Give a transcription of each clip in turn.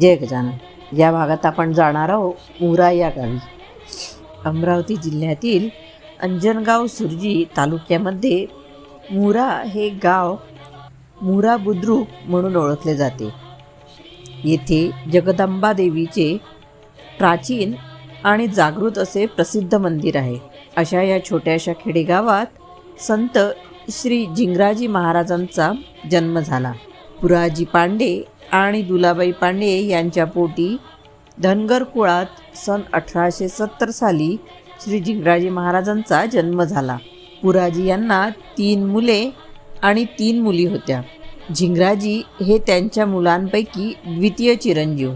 जय गजानन या भागात आपण जाणार आहोत मुरा या गावी. अमरावती जिल्ह्यातील अंजनगाव सुरजी तालुक्यामध्ये मुरा हे गाव मुरा बुद्रुक म्हणून ओळखले जाते. येथे जगदंबा देवीचे प्राचीन आणि जागृत असे प्रसिद्ध मंदिर आहे. अशा या छोट्याशा खेडेगावात संत श्री जिंगराजी महाराजांचा जन्म झाला. पुराजी पांडे आणि दुलाबाई पांडे यांच्या पोटी धनगर कुळात सन अठराशे सत्तर साली श्री जिंगराजी महाराजांचा जन्म झाला. पुराजी यांना तीन मुले आणि तीन मुली होत्या. झिंगराजी हे त्यांच्या मुलांपैकी द्वितीय चिरंजीव.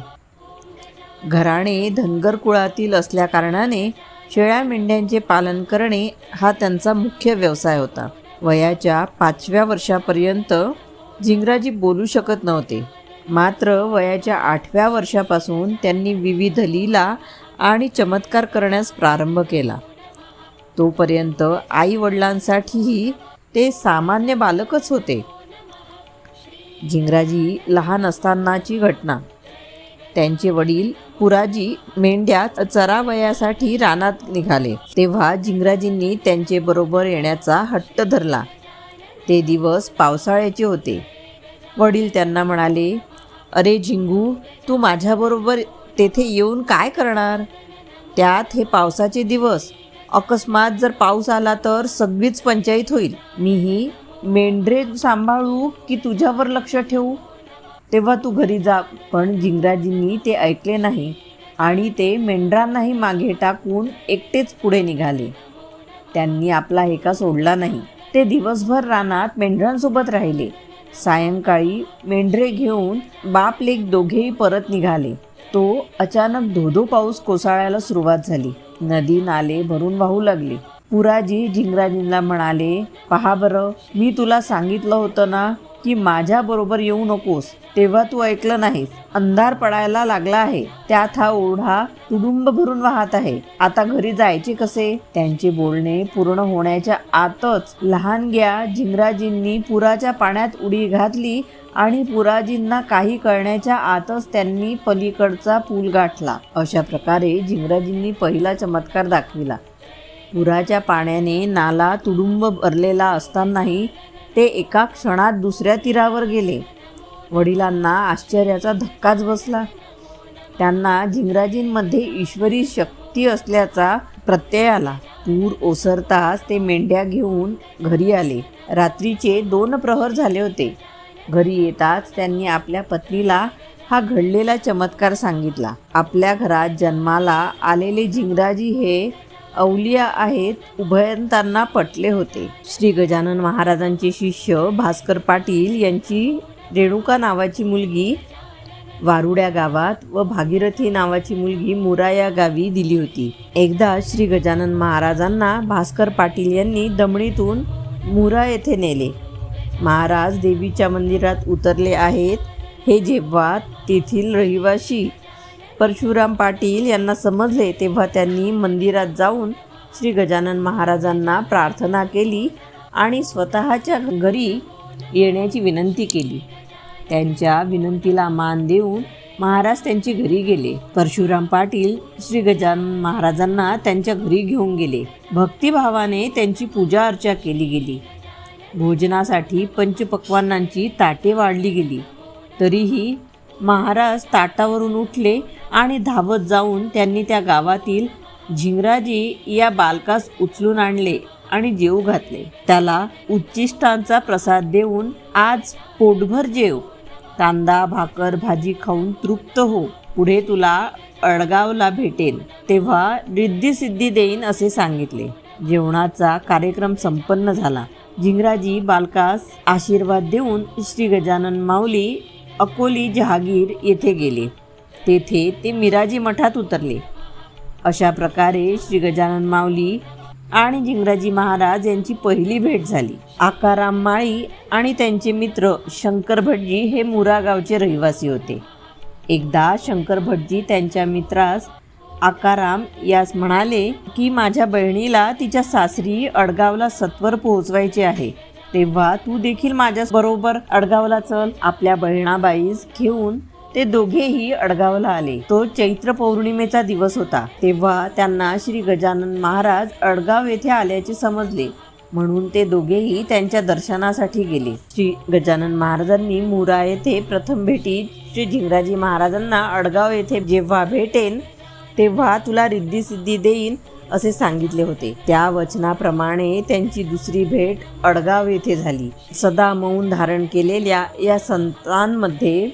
घराणे धनगर कुळातील असल्याकारणाने शेळ्या मेंढ्यांचे पालन करणे हा त्यांचा मुख्य व्यवसाय होता. वयाच्या पाचव्या वर्षापर्यंत झिंगराजी बोलू शकत नव्हते. मात्र वयाच्या आठव्या वर्षापासून त्यांनी विविध लीला आणि चमत्कार करण्यास प्रारंभ केला. तोपर्यंत आई वडिलांसाठीही ते सामान्य बालकच होते. झिंगराजी लहान असतानाची घटना. त्यांचे वडील पुराजी मेंढ्या चरावयासाठी रानात निघाले. तेव्हा झिंगराजींनी त्यांचे बरोबर येण्याचा हट्ट धरला. ते दिवस पावसाळ्याचे होते. वडील त्यांना म्हणाले अरे झिंगू तू माझ्याबरोबर तेथे येऊन काय करणार? त्यात हे पावसाचे दिवस. अकस्मात जर पाऊस आला तर सगळीच पंचायत होईल. मीही मेंढरे सांभाळू की तुझ्यावर लक्ष ठेवू? तेव्हा तू घरी जा. पण झिंगराजींनी ते ऐकले नाही आणि ते मेंढरांनाही मागे टाकून एकटेच पुढे निघाले. त्यांनी आपला हेका सोडला नाही. ते दिवसभर रानात मेंढरांसोबत राहिले. सायंकाळी मेंढरे घेऊन बाप लेक दोघेही परत निघाले. तो अचानक धोधो पाऊस कोसळायला सुरुवात झाली. नदी नाले भरून वाहू लागले. पुराजी झिंगराजींना म्हणाले पहा बरं मी तुला सांगितलं होतं ना की माझ्याबरोबर येऊ नकोस तेव्हा तू ऐकलं नाहीस. अंधार पडायला लागला आहे. त्यात हा ओढा तुडुंब भरून वाहत आहे. आता घरी जायचे कसे? त्यांचे बोलणे पूर्ण होण्याच्या आतच लहानग्या झिंगराजींनी पुराच्या पाण्यात उडी घातली आणि पुराजींना काही कळण्याच्या आतच त्यांनी पलीकडचा पूल गाठला. अशा प्रकारे झिंगराजींनी पहिला चमत्कार दाखविला. पुराच्या पाण्याने नाला तुडुंब भरलेला असतानाही ते एका क्षणात दुसऱ्या तीरावर गेले. वडिलांना आश्चर्याचा धक्काच बसला. त्यांना झिंगराजींमध्ये ईश्वरी शक्ती असल्याचा प्रत्यय आला. पूर ओसरताच ते मेंढ्या घेऊन घरी आले. रात्रीचे दोन प्रहर झाले होते. घरी येताच त्यांनी आपल्या पत्नीला हा घडलेला चमत्कार सांगितला. आपल्या घरात जन्माला आलेले झिंगराजी हे अवलिया आहेत उभयंतांना पटले होते. श्री गजानन महाराजांचे शिष्य भास्कर पाटील यांची रेणुका नावाची मुलगी वारुड्या गावात व भागीरथी नावाची मुलगी मुरा या गावी दिली होती. एकदा श्री गजानन महाराजांना भास्कर पाटील यांनी दमणीतून मुरा येथे नेले. महाराज देवीच्या मंदिरात उतरले आहेत. हे जेव्हा तेथील रहिवाशी परशुराम पाटील यांना समजले तेव्हा त्यांनी मंदिरात जाऊन श्री गजानन महाराजांना प्रार्थना केली आणि स्वतःच्या घरी येण्याची विनंती केली. त्यांच्या विनंतीला मान देऊन महाराज त्यांची घरी गेले. परशुराम पाटील श्री गजानन महाराजांना त्यांच्या घरी घेऊन गेले. भक्तिभावाने त्यांची पूजा अर्चा केली गेली. भोजनासाठी पंचपक्वानांची ताटे वाढली गेली. तरीही महाराज ताटावरून उठले आणि धावत जाऊन त्यांनी त्या गावातील झिंगराजी या बालकास उचलून आणले आणि जेव घातले. त्याला उच्चिष्टांचा प्रसाद देऊन आज पोटभर जेव. कांदा भाकर भाजी खाऊन तृप्त हो. पुढे तुला अडगावला भेटेल तेव्हा रिद्धिसिद्धी देईन असे सांगितले. जेवणाचा कार्यक्रम संपन्न झाला. झिंगराजी बालकास आशीर्वाद देऊन श्री गजानन माऊली अकोली जहागीर येथे गेले. तेथे ते मिराजी मठात उतरले. अशा प्रकारे श्री गजानन माऊली आणि जिंगराजी महाराज यांची पहिली भेट झाली. आकाराम माळी आणि त्यांचे मित्र शंकर भटजी हे मुरा गावचे रहिवासी होते. एकदा शंकर भटजी त्यांच्या मित्रास आकाराम यास म्हणाले की माझ्या बहिणीला तिच्या सासरी अडगावला सत्वर पोहोचवायचे आहे. तेव्हा तू देखील माझ्या बरोबर अडगावला चल. आपल्या बहिणाबाईस घेऊन ते दोघेही अडगावला आले. तो चैत्र पौर्णिमेचा दिवस होता. तेव्हा त्यांना श्री गजानन महाराज अडगाव येथे आल्याचे समजले. म्हणून ते दोघेही त्यांच्या दर्शनासाठी गेले. श्री गजानन महाराजांनी मुरा येथे प्रथम भेटीत श्री झिंगराजी महाराजांना अडगाव येथे जेव्हा भेटेन तेव्हा तुला रिद्धी सिद्धी देईन. असे सांगितले होते. त्या वचनाप्रमाणे त्यांची दुसरी भेट अडगाव येथे झाली. सदा मौन धारण केलेल्या या संतांमध्ये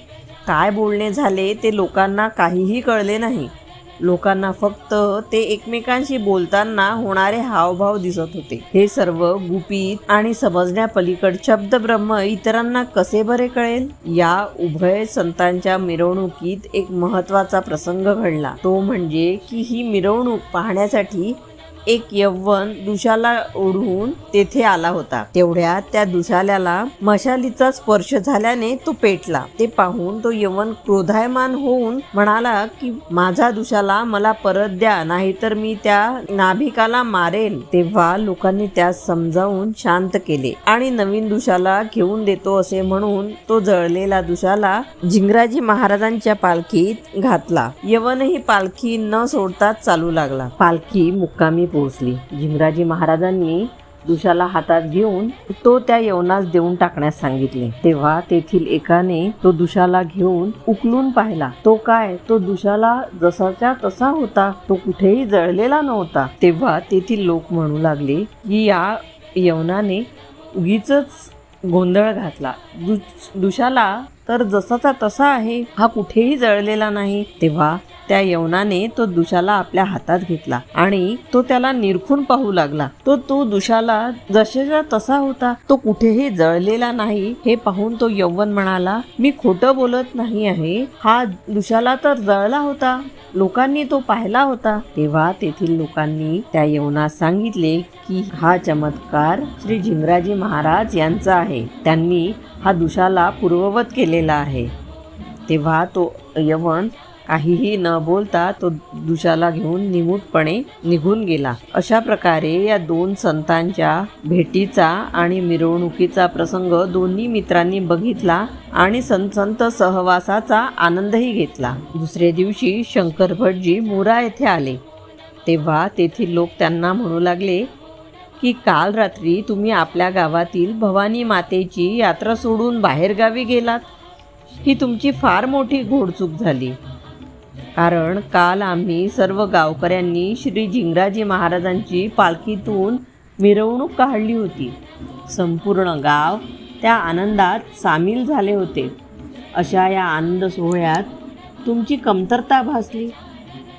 काय बोलणे झाले ते लोकांना काहीही कळले नाही. लोकांना फक्त ते एकमेकांशी बोलताना होणारे हावभाव दिसत होते. हे सर्व गुपित आणि समजण्यापलीकड शब्द ब्रह्म इतरांना कसे बरे कळेल? या उभय संतांच्या मिरवणुकीत एक महत्त्वाचा प्रसंग घडला. तो म्हणजे की ही मिरवणूक पाहण्यासाठी एक यवन दुशाला ओढून तेथे आला होता. तेवढ्या त्या दुशाल्याला मशालीचा स्पर्श झाल्याने तो पेटला. ते पाहून तो यवन क्रोधायमान होऊन म्हणाला की माझा दुशाला मला परत द्या नाहीतर मी त्या नाभिकाला मारेन तेव्हा लोकांनी त्यास समजावून शांत केले आणि नवीन दुशाला घेऊन देतो असे म्हणून तो जळलेला दुशाला झिंगराजी महाराजांच्या पालखीत घातला. यवनही पालखी न सोडताच चालू लागला. पालखी मुक्कामी पोहोचली. जिमराजी महाराजांनी दुशाला हातात घेऊन तो त्या यवनास देऊन टाकण्यास सांगितले. तेव्हा तेथील एकाने तो दुशाला घेऊन उकलून पाहिला. तो काय? तो दुशाला जसाच्या तसा होता. तो कुठेही जळलेला नव्हता. तेव्हा तेथील लोक म्हणू लागले की या यवनाने उगीच गोंधळ घातला. दु दुशाला तर जसाचा तसा आहे हा कुठेही जळलेला नाही. तेव्हा त्या यवनाने तो दुशाला आपल्या हातात घेतला आणि तो त्याला निरखून पाहू लागला. तो तो दुशाला जशाचा तसा होता. तो कुठेही जळलेला नाही. हे पाहून तो यवन म्हणाला मी खोटं बोलत नाही आहे. हा दुशाला तर जळला होता. लोकांनी तो पाहिला होता. तेव्हा तेथील लोकांनी त्या यवनास सांगितले की हा चमत्कार श्री झिंगराजी महाराज यांचा आहे. त्यांनी हा दुशाला पूर्ववत केलेला आहे. तेव्हा तो यवन काहीही न बोलता तो दुशाला घेऊन निमूटपणे निघून गेला. अशा प्रकारे या दोन संतांच्या भेटीचा आणि मिरवणुकीचा प्रसंग दोन्ही मित्रांनी बघितला आणि संत संत सहवासाचा आनंदही घेतला. दुसरे दिवशी शंकर भटजी मुरा येथे आले. तेव्हा तेथील लोक त्यांना म्हणू लागले की काल रात्री तुम्ही आपल्या गावातील भवानी मातेची यात्रा सोडून बाहेरगावी गेलात. ही तुमची फार मोठी घोडचूक झाली. कारण काल आम्ही सर्व गावकऱ्यांनी श्री झिंगराजी महाराजांची पालखीतून मिरवणूक काढली होती. संपूर्ण गाव त्या आनंदात सामील झाले होते. अशा या आनंद सोहळ्यात तुमची कमतरता भासली.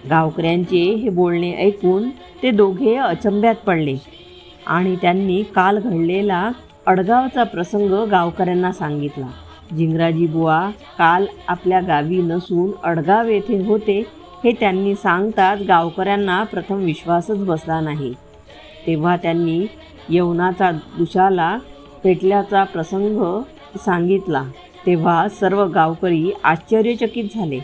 गावकऱ्यांचे हे बोलणे ऐकून ते दोघे अचंब्यात पडले आणि त्यांनी काल घडलेला अडगावचा प्रसंग गावकऱ्यांना सांगितला. जिंगराजी बुवा काल आपल्या गावी नसून अडगाव येथे होते हे त्यांनी सांगताच गावकऱ्यांना प्रथम विश्वासच बसला नाही. तेव्हा त्यांनी यवनाचा दुशाला पेटल्याचा प्रसंग सांगितला. तेव्हा सर्व गावकरी आश्चर्यचकित झाले.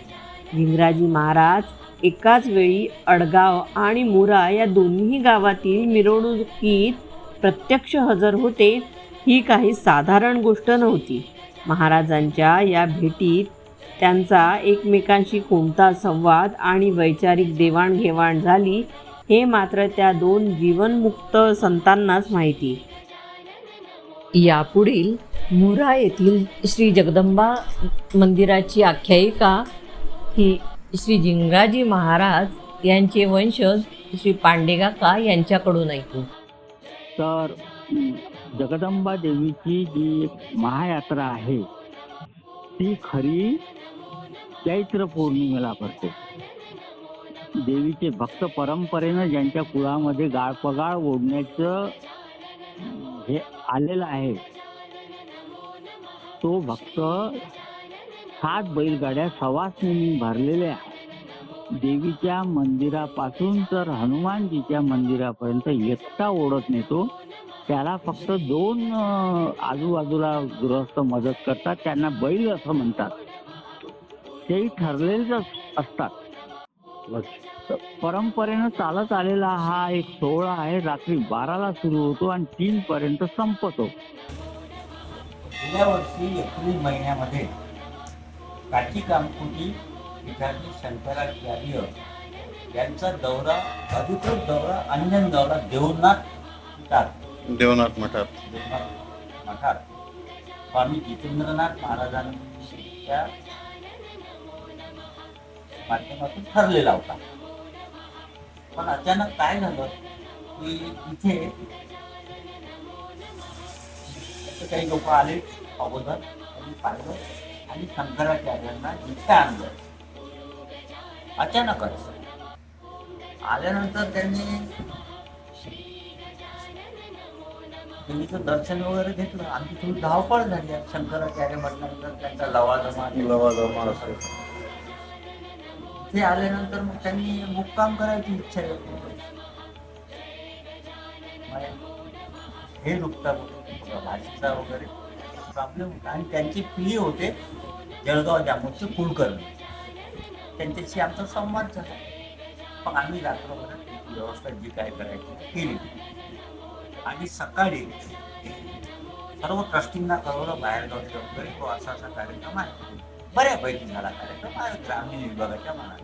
जिंगराजी महाराज एकाच वेळी अडगाव आणि मुरा या दोन्ही गावातील मिरवणुकीत प्रत्यक्ष हजर होते ही काही साधारण गोष्ट नव्हती. महाराजांच्या या भेटीत त्यांचा एकमेकांशी कोणता संवाद आणि वैचारिक देवाणघेवाण झाली हे मात्र त्या दोन जीवनमुक्त संतांनाच माहिती. यापुढील मुरा येथील श्री जगदंबा मंदिराची आख्यायिका ही श्री जिंगराजी महाराज यांचे वंशज श्री पांडेगाका यांच्याकडून ऐकू. तर जगदंबा देवीची जी महायात्रा आहे ती खरी चैत्र पौर्णिमेला भरते देवीचे भक्त परंपरेनं ज्यांच्या कुळामध्ये गाळपगाळ ओढण्याचं हे आलेलं आहे तो भक्त सात बैलगाड्या सवासनी भरलेल्या देवीच्या मंदिरापासून तर हनुमानजीच्या मंदिरापर्यंत एकटा ओढत नेतो. त्याला फक्त दोन आजूबाजूला गृहस्थ मदत करतात. त्यांना बैल असं म्हणतात. तेही ठरलेलेच अस- असतात. परंपरेनं चालत आलेला हा एक सोहळा आहे. रात्री बाराला सुरू होतो आणि तीन पर्यंत संपतो. गेल्या वर्षी एप्रिल महिन्यामध्ये काची कामकुटी पीठाचे शंकराचार्य यांचा दौरा अधिकृत दौरा अंजन दौरा देवनाथ देवनाथ मठात. देवनाथ मठात. स्वामी जितेंद्रनाथ महाराजांच्या माध्यमातून ठरलेला होता. पण अचानक काय झालं की इथे असे काही लोक आले अगोदर त्यांनी पाहिलं आणि शंकराचार्यांना जिथे आणलं. अचानकच आल्यानंतर त्यांनी देवीचं दर्शन वगैरे घेतलं आमची थोडी धावपळ झाली. शंकराचार्य म्हटल्यानंतर त्यांचा लवाजमा. ते आल्यानंतर मग त्यांनी मुक्काम करायची इच्छा येत हे दुखता. भाषेचा वगैरे प्रॉब्लेम होता. आणि त्यांची पिढी होते जळगाव जामोदचे कुलकर्णी. त्यांच्याशी आमचा संवाद झाला. मग आम्ही रात्रभर त्याची व्यवस्था जी काय करायची केली. आणि सकाळी सर्व ट्रस्टींना कळवलं बाहेर गावचे वगैरे तो असा असा कार्यक्रम आहे. बऱ्यापैकी झाला कार्यक्रम आहे ग्रामीण विभागाच्या मनात.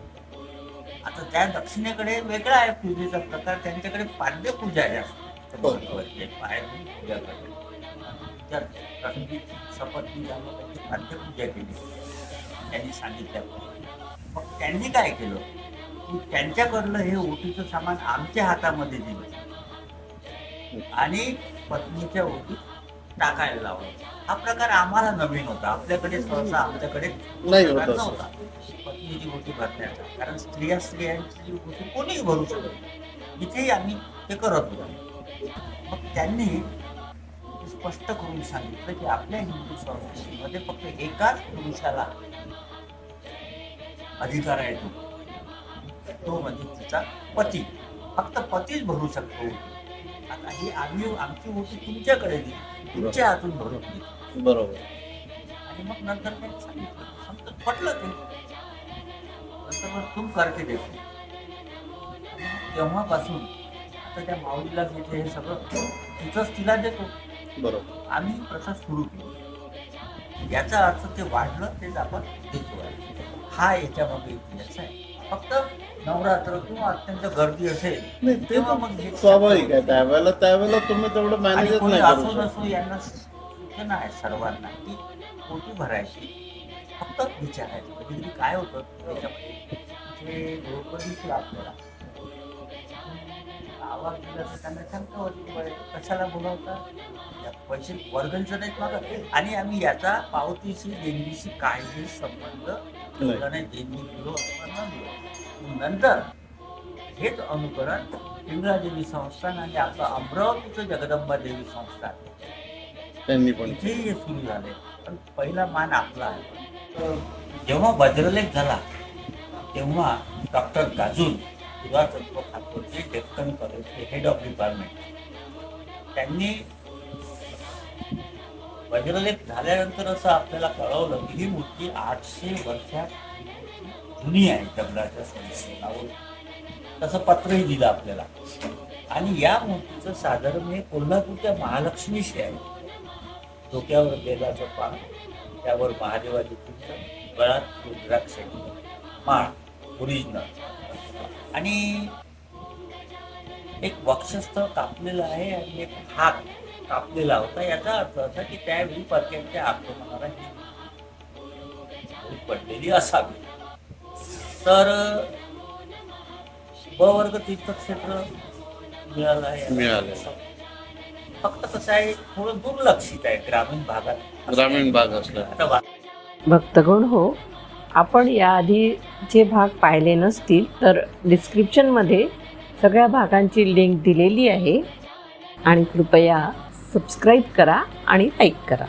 आता त्या दक्षिणेकडे वेगळा आहे पूजेचा प्रकार त्यांच्याकडे पाद्य पूजा आहे जास्त पूजा करते त्या ट्रस्टी शपथ झालं त्यांची केली. त्यांनी सांगितल्याप्रमाणे मग त्यांनी काय केलं? की त्यांच्याकडलं हे ओटीचं सामान आमच्या हातामध्ये दिलं. आणि पत्नीच्या ओटीत टाकायला लावलं हा प्रकार आम्हाला नवीन होता. आपल्याकडे सहसा आमच्याकडे नाही होत प्रकार असं. नव्हता. पत्नीची ओटी भरण्याचा. कारण स्त्रिया स्त्रियांची ओटी कोणीही भरू शकत इथेही आम्ही ते करत होतो. मग त्यांनी स्पष्ट करून सांगितलं की आपल्या हिंदू संस्कृतीमध्ये फक्त एकाच पुरुषाला अधिकार आहे तो म्हणजे तिचा पती. फक्त पतीच भरू शकतो. आता ही आम्ही आमची ओटी तुमच्याकडे दिली. तुमच्या हातून भरून. दिली बरोबर. आणि मग नंतर त्यांनी सांगितलं समजत पटलं ते. नंतर मग तुम करते देखो आणि मग तेव्हापासून आता त्या माऊलीला घेते हे सगळं तिथंच तिला देतो. बरोबर. आम्ही प्रथा सुरू केली. याचा अर्थ ते वाढलं तेच आपण देतो. आहे हा याच्यामध्ये इतिहास आहे. फक्त नवरात्र किंवा अत्यंत गर्दी असेल नाही ते तेव्हा मग हे स्वाभाविक आहे. त्यावेळेला त्यावेळेला तुम्ही तेवढं आणि मॅनेजच कोणी नाही असो शकत. नसो यांना सूचना आहे सर्वांना की पोटी भरायची फक्त विचारायचं कधी कधी काय होतं त्याच्यामध्ये जे लोक दिसलं आपल्याला आवाज दिला तर त्यांना शंका होती "बरं, कशाला बोलावता या पैसे वर्गणीचं नाहीत मागत. आणि आम्ही याचा पावतीशी देणगीशी काहीही संबंध नाही. देणगी दिलो अथवा न दिलो नंतर हेच अनुकरण पिंगळा देवी संस्थान आणि आपलं अमरावतीचं जगदंबा देवी संस्थान. त्यांनी पण इथेही सुरू झाले. पण पहिला मान आपला आहे. जेव्हा वज्रलेख झाला तेव्हा डॉक्टर गाजून पुरातत्व खात्याचे डेक्कन कॉलेजचे हेड ऑफ डिपार्टमेंट त्यांनी वज्रलेख झाल्यानंतर असं आपल्याला कळवलं की ही मूर्ती आठशे वर्षात धुनी आहे दगडाच्या संशोधनावर तसं पत्रही दिलं आपल्याला. आणि या मूर्तीचं साधारण हे कोल्हापूरच्या महालक्ष्मीशी आहे. डोक्यावर बेलाचं पान त्यावर महादेवाची चिंत गळात रुद्राक्ष माळ ओरिजिनल आणि एक वक्षस्थळ कापलेलं आहे आणि एक हात कापलेला होता. याचा अर्थ असा की त्यावेळी परक्यांच्या आक्रमणाला पडलेली असावी. तर ब वर्ग तीर्थक्षेत्र मिळालं आहे. मिळालं. फक्त कसं आहे थोडं दुर्लक्षित आहे ग्रामीण भागात. ग्रामीण भाग असला. आता वा- भक्तगण हो. आपण याआधी जे भाग पाहिले नसतील तर डिस्क्रिप्शनमध्ये सगळ्या भागांची लिंक दिलेली आहे. आणि कृपया सबस्क्राईब करा आणि लाईक करा.